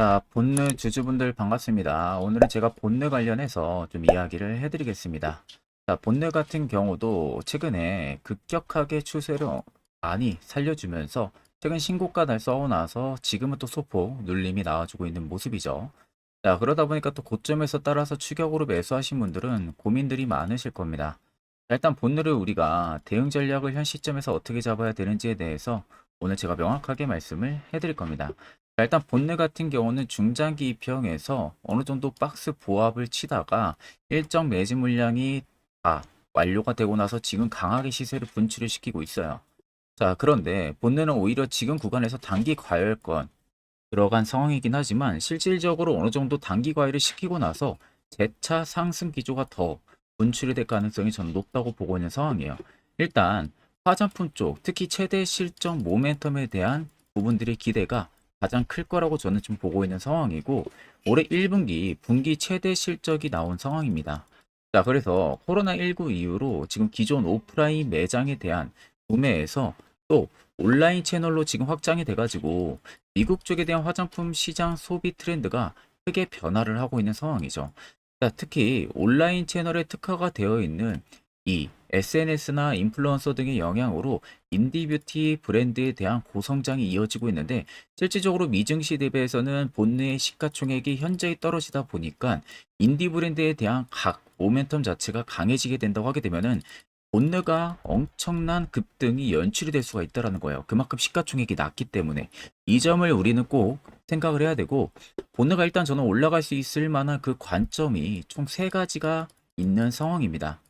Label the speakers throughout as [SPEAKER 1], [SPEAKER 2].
[SPEAKER 1] 자, 본느 주주분들 반갑습니다. 오늘은 제가 본느 관련해서 좀 이야기를 해드리겠습니다. 자, 본느 같은 경우도 최근에 급격하게 추세를 많이 살려주면서 최근 신고가 달성하고 나서 지금은 또 소폭 눌림이 나와주고 있는 모습이죠. 자, 그러다 보니까 또 고점에서 따라서 추격으로 매수하신 분들은 고민들이 많으실 겁니다. 자, 일단 본느를 우리가 대응 전략을 현 시점에서 어떻게 잡아야 되는지에 대해서 오늘 제가 명확하게 말씀을 해드릴 겁니다. 자, 일단 본네 같은 경우는 중장기 입형에서 어느 정도 박스 보합을 치다가 일정 매집 물량이 다 완료가 되고 나서 지금 강하게 시세를 분출을 시키고 있어요. 자, 그런데 본네는 오히려 지금 구간에서 단기 과열권 들어간 상황이긴 하지만 실질적으로 어느 정도 단기 과열을 시키고 나서 재차 상승 기조가 더 분출이 될 가능성이 저는 높다고 보고 있는 상황이에요. 일단 화장품 쪽, 특히 최대 실적 모멘텀에 대한 부분들의 기대가 가장 클 거라고 저는 좀 보고 있는 상황이고 올해 1분기 분기 최대 실적이 나온 상황입니다. 자, 그래서 코로나19 이후로 지금 기존 오프라인 매장에 대한 구매에서 또 온라인 채널로 지금 확장이 돼가지고 미국 쪽에 대한 화장품 시장 소비 트렌드가 크게 변화를 하고 있는 상황이죠. 자, 특히 온라인 채널에 특화가 되어 있는 이 SNS나 인플루언서 등의 영향으로 인디뷰티 브랜드에 대한 고성장이 이어지고 있는데 실질적으로 미증시 대비해서는 본네의 시가총액이 현저히 떨어지다 보니까 인디 브랜드에 대한 각 모멘텀 자체가 강해지게 된다고 하게 되면은 본네가 엄청난 급등이 연출이 될 수가 있다라는 거예요. 그만큼 시가총액이 낮기 때문에 이 점을 우리는 꼭 생각을 해야 되고 본네가 일단 저는 올라갈 수 있을 만한 그 관점이 총 세 가지가 있는 상황입니다.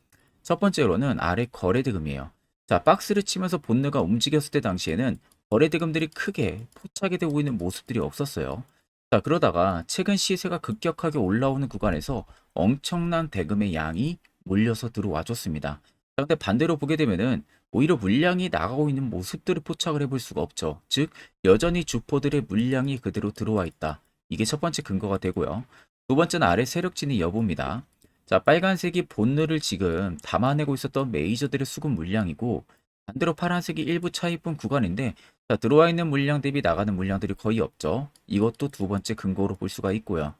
[SPEAKER 1] 첫 번째로는 아래 거래대금이에요. 자, 박스를 치면서 본네가 움직였을 때 당시에는 거래대금들이 크게 포착이 되고 있는 모습들이 없었어요. 자, 그러다가 최근 시세가 급격하게 올라오는 구간에서 엄청난 대금의 양이 몰려서 들어와 줬습니다. 자, 근데 반대로 보게 되면은 오히려 물량이 나가고 있는 모습들을 포착을 해볼 수가 없죠. 즉, 여전히 주포들의 물량이 그대로 들어와 있다. 이게 첫 번째 근거가 되고요. 두 번째는 아래 세력진의 여부입니다. 자, 빨간색이 본느를 지금 담아내고 있었던 메이저들의 수급 물량이고 반대로 파란색이 일부 차입분 구간인데 자, 들어와 있는 물량 대비 나가는 물량들이 거의 없죠. 이것도 두 번째 근거로 볼 수가 있고요.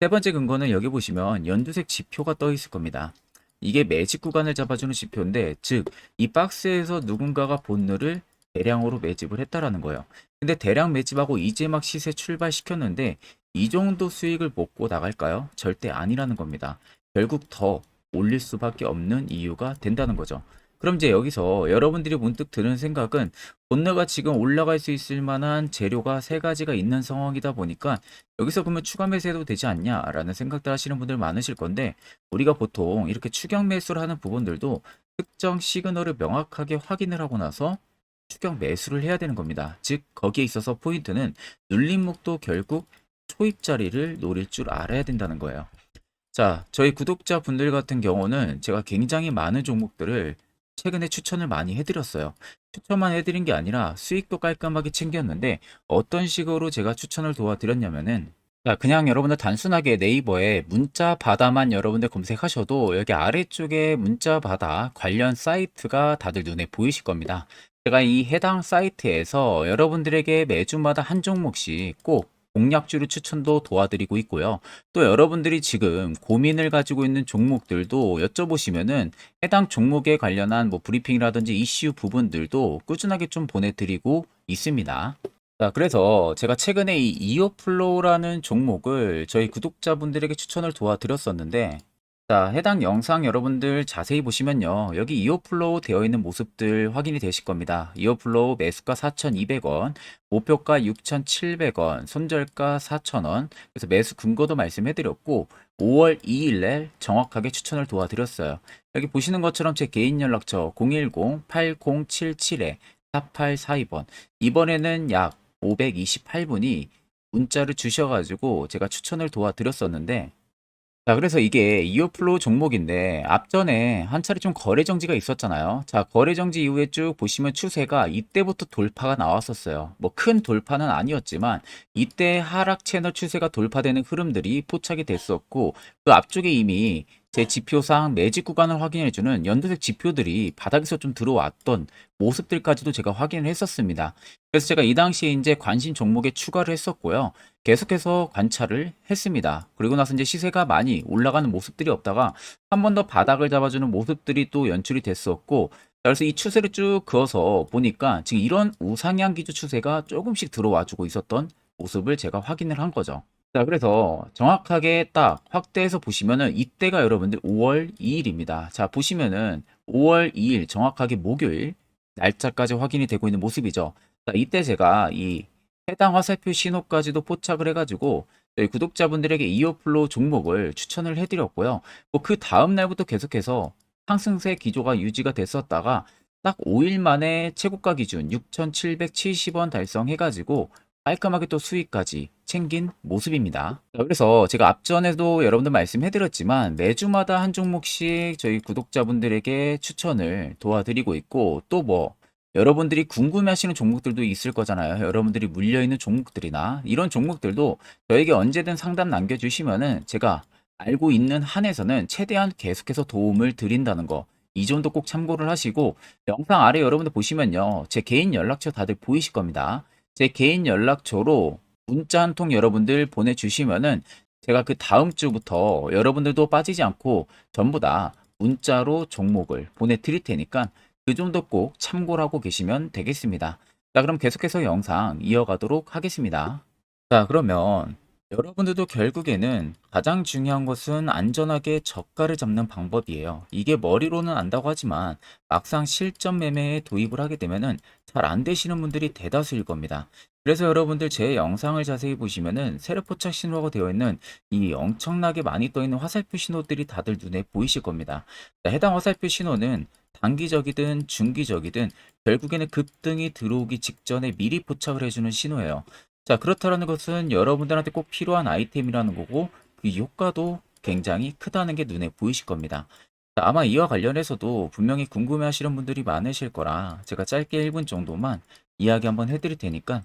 [SPEAKER 1] 세 번째 근거는 여기 보시면 연두색 지표가 떠 있을 겁니다. 이게 매집 구간을 잡아주는 지표인데 즉 이 박스에서 누군가가 본느를 대량으로 매집을 했다라는 거예요. 근데 대량 매집하고 이제 막 시세 출발시켰는데 이 정도 수익을 먹고 나갈까요? 절대 아니라는 겁니다. 결국 더 올릴 수밖에 없는 이유가 된다는 거죠. 그럼 이제 여기서 여러분들이 문득 드는 생각은 본네가 지금 올라갈 수 있을 만한 재료가 세 가지가 있는 상황이다 보니까 여기서 그러면 추가 매수해도 되지 않냐라는 생각들 하시는 분들 많으실 건데 우리가 보통 이렇게 추격 매수를 하는 부분들도 특정 시그널을 명확하게 확인을 하고 나서 추격 매수를 해야 되는 겁니다. 즉 거기에 있어서 포인트는 눌림목도 결국 초입 자리를 노릴 줄 알아야 된다는 거예요. 자, 저희 구독자 분들 같은 경우는 제가 굉장히 많은 종목들을 최근에 추천을 많이 해드렸어요. 추천만 해드린 게 아니라 수익도 깔끔하게 챙겼는데 어떤 식으로 제가 추천을 도와드렸냐면은 자, 그냥 여러분들 단순하게 네이버에 문자 바다만 여러분들 검색하셔도 여기 아래쪽에 문자 바다 관련 사이트가 다들 눈에 보이실 겁니다. 제가 이 해당 사이트에서 여러분들에게 매주마다 한 종목씩 꼭 공략주를 추천도 도와드리고 있고요. 또 여러분들이 지금 고민을 가지고 있는 종목들도 여쭤보시면은 해당 종목에 관련한 뭐 브리핑이라든지 이슈 부분들도 꾸준하게 좀 보내드리고 있습니다. 자, 그래서 제가 최근에 이 이어플로우라는 종목을 저희 구독자분들에게 추천을 도와드렸었는데 자, 해당 영상 여러분들 자세히 보시면요. 여기 이어플로우 되어 있는 모습들 확인이 되실 겁니다. 이어플로우 매수가 4,200원, 목표가 6,700원, 손절가 4,000원. 그래서 매수 근거도 말씀해 드렸고 5월 2일 날 정확하게 추천을 도와드렸어요. 여기 보시는 것처럼 제 개인 연락처 010-8077-4842번. 이번에는 약 528분이 문자를 주셔가지고 제가 추천을 도와드렸었는데 자, 그래서 이게 이어플로우 종목인데 앞전에 한 차례 좀 거래 정지가 있었잖아요. 자, 거래 정지 이후에 쭉 보시면 추세가 이때부터 돌파가 나왔었어요. 뭐 큰 돌파는 아니었지만 이때 하락 채널 추세가 돌파되는 흐름들이 포착이 됐었고 그 앞쪽에 이미 제 지표상 매직 구간을 확인해주는 연두색 지표들이 바닥에서 좀 들어왔던 모습들까지도 제가 확인을 했었습니다. 그래서 제가 이 당시에 이제 관심 종목에 추가를 했었고요. 계속해서 관찰을 했습니다. 그리고 나서 이제 시세가 많이 올라가는 모습들이 없다가 한 번 더 바닥을 잡아주는 모습들이 또 연출이 됐었고 자, 그래서 이 추세를 쭉 그어서 보니까 지금 이런 우상향 기조 추세가 조금씩 들어와주고 있었던 모습을 제가 확인을 한 거죠. 자, 그래서 정확하게 딱 확대해서 보시면은 이때가 여러분들 5월 2일입니다. 자, 보시면은 5월 2일 정확하게 목요일 날짜까지 확인이 되고 있는 모습이죠. 자, 이때 제가 이 해당 화살표 신호까지도 포착을 해가지고 저희 구독자분들에게 이어플로우 종목을 추천을 해드렸고요. 뭐 그 다음 날부터 계속해서 상승세 기조가 유지가 됐었다가 딱 5일 만에 최고가 기준 6,770원 달성해가지고 깔끔하게 또 수익까지 챙긴 모습입니다. 자, 그래서 제가 앞전에도 여러분들 말씀해드렸지만 매주마다 한 종목씩 저희 구독자분들에게 추천을 도와드리고 있고 또뭐 여러분들이 궁금해하시는 종목들도 있을 거잖아요. 여러분들이 물려있는 종목들이나 이런 종목들도 저에게 언제든 상담 남겨주시면은 제가 알고 있는 한에서는 최대한 계속해서 도움을 드린다는 거. 이 점도 꼭 참고를 하시고 영상 아래 여러분들 보시면요. 제 개인 연락처 다들 보이실 겁니다. 제 개인 연락처로 문자 한 통 여러분들 보내주시면은 제가 그 다음 주부터 여러분들도 빠지지 않고 전부 다 문자로 종목을 보내드릴 테니까 그 점도 꼭 참고를 하고 계시면 되겠습니다. 자, 그럼 계속해서 영상 이어가도록 하겠습니다. 자, 그러면 여러분들도 결국에는 가장 중요한 것은 안전하게 저가를 잡는 방법이에요. 이게 머리로는 안다고 하지만 막상 실전 매매에 도입을 하게 되면은 잘 안 되시는 분들이 대다수일 겁니다. 그래서 여러분들 제 영상을 자세히 보시면은 세력포착 신호가 되어 있는 이 엄청나게 많이 떠 있는 화살표 신호들이 다들 눈에 보이실 겁니다. 자, 해당 화살표 신호는 단기적이든 중기적이든 결국에는 급등이 들어오기 직전에 미리 포착을 해주는 신호예요. 자, 그렇다는 것은 여러분들한테 꼭 필요한 아이템이라는 거고 그 효과도 굉장히 크다는 게 눈에 보이실 겁니다. 자, 아마 이와 관련해서도 분명히 궁금해 하시는 분들이 많으실 거라 제가 짧게 1분 정도만 이야기 한번 해드릴 테니까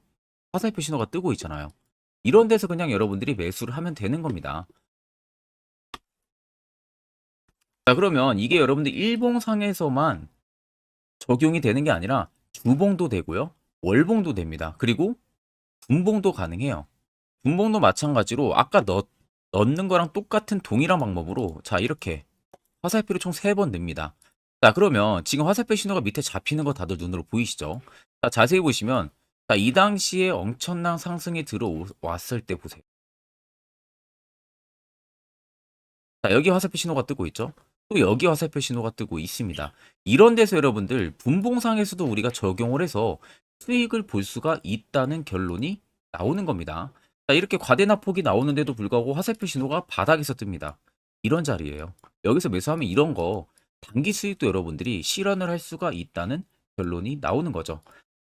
[SPEAKER 1] 화살표 신호가 뜨고 있잖아요. 이런 데서 그냥 여러분들이 매수를 하면 되는 겁니다. 자, 그러면 이게 여러분들 일봉상에서만 적용이 되는 게 아니라 주봉도 되고요. 월봉도 됩니다. 그리고 분봉도 가능해요. 분봉도 마찬가지로 아까 넣, 넣는 거랑 똑같은 동일한 방법으로 자, 이렇게 화살표를 총 3번 냅니다. 자, 그러면 지금 화살표 신호가 밑에 잡히는 거 다들 눈으로 보이시죠? 자, 자세히 보시면 자, 이 당시에 엄청난 상승이 들어왔을 때 보세요. 자, 여기 화살표 신호가 뜨고 있죠? 또 여기 화살표 신호가 뜨고 있습니다. 이런 데서 여러분들 분봉상에서도 우리가 적용을 해서 수익을 볼 수가 있다는 결론이 나오는 겁니다. 자, 이렇게 과대납폭이 나오는데도 불구하고 화살표 신호가 바닥에서 뜹니다. 이런 자리예요. 여기서 매수하면 이런 거 단기 수익도 여러분들이 실현을 할 수가 있다는 결론이 나오는 거죠.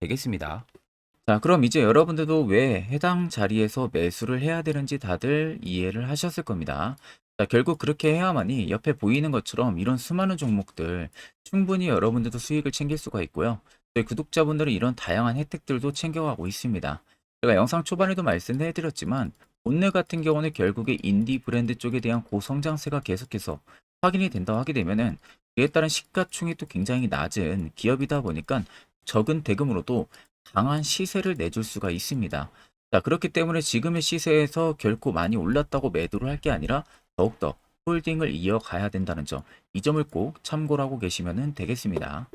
[SPEAKER 1] 되겠습니다. 자, 그럼 이제 여러분들도 왜 해당 자리에서 매수를 해야 되는지 다들 이해를 하셨을 겁니다. 자, 결국 그렇게 해야만이 옆에 보이는 것처럼 이런 수많은 종목들 충분히 여러분들도 수익을 챙길 수가 있고요. 저희 구독자분들은 이런 다양한 혜택들도 챙겨가고 있습니다. 제가 영상 초반에도 말씀해 드렸지만 본네 같은 경우는 결국에 인디 브랜드 쪽에 대한 고성장세가 계속해서 확인이 된다고 하게 되면은 그에 따른 시가총액도 굉장히 낮은 기업이다 보니까 적은 대금으로도 강한 시세를 내줄 수가 있습니다. 자, 그렇기 때문에 지금의 시세에서 결코 많이 올랐다고 매도를 할 게 아니라 더욱더 홀딩을 이어가야 된다는 점, 이 점을 꼭 참고를 하고 계시면 되겠습니다.